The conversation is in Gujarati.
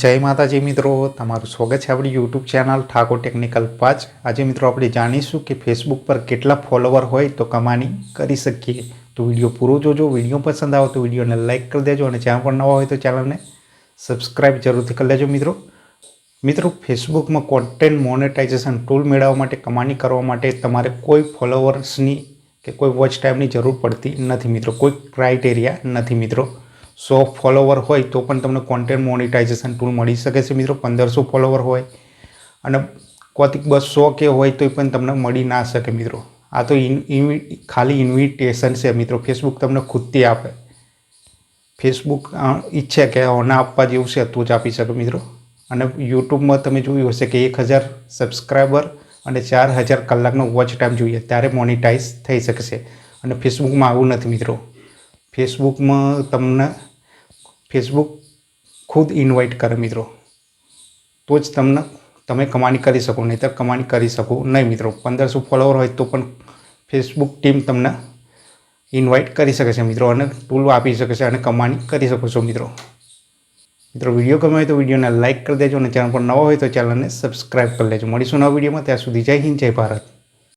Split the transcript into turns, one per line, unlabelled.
જય માતાજી મિત્રો, તમારું સ્વાગત છે આપણી યુટ્યુબ ચેનલ ઠાકોર ટેકનિકલ પાંચ. આજે મિત્રો આપણે જાણીશું કે ફેસબુક પર કેટલા ફોલોવર હોય તો કમાણી કરી શકીએ. તો વીડિયો પૂરો જોજો, વીડિયો પસંદ આવે તો વિડીયોને લાઇક કરી દેજો અને ચેનલ પર નવા હોય તો ચેનલને સબસ્ક્રાઇબ જરૂરથી કરી લેજો મિત્રો. મિત્રો ફેસબુકમાં કોન્ટેન્ટ મોનેટાઇઝેશન ટૂલ મેળવવા માટે, કમાણી કરવા માટે તમારે કોઈ ફોલોવર્સની કે કોઈ વોચ ટાઈમની જરૂર પડતી નથી મિત્રો. કોઈ ક્રાઇટેરિયા નથી મિત્રો. સો ફોલોવર હોય તો પણ તમને કોન્ટેન્ટ મોનિટાઇઝેશન ટૂલ મળી શકે છે મિત્રો. પંદરસો ફોલોવર હોય અને કોતિક બસો કે હોય તો પણ તમને મળી ના શકે મિત્રો. આ તો ઇન ખાલી ઇન્વિટેશન છે મિત્રો. ફેસબુક તમને ખુદથી આપે. ફેસબુક ઈચ્છે કે ઓના આપવા જેવું છે તો જ આપી શકે મિત્રો. અને યુટ્યુબમાં તમે જોયું હશે કે એક હજાર સબસ્ક્રાઈબર અને ચાર હજાર કલાકનો વોચ ટાઈમ જોઈએ. ત્યારે મોનિટાઈઝ થઈ શકશે અને ફેસબુકમાં આવું નથી મિત્રો. ફેસબુકમાં તમને ફેસબુક ખુદ ઇન્વાઇટ કરે મિત્રો. તો જ તમને, તમે કમાણી કરી શકો નહીં તો કમાણી કરી શકો નહીં મિત્રો. પંદરસો ફોલોવર હોય તો પણ ફેસબુક ટીમ તમને ઇન્વાઇટ કરી શકે છે મિત્રો અને ટૂલ આપી શકે છે અને કમાણી કરી શકો છો મિત્રો. મિત્રો વીડિયો ગમે હોય તો વિડીયોને લાઇક કરી દેજો અને ચેનલ પર નવા હોય તો ચેનલને સબસ્ક્રાઇબ કરી લેજો. મળીશું નવા વિડીયોમાં ત્યાં સુધી જય હિન્દ, જય ભારત.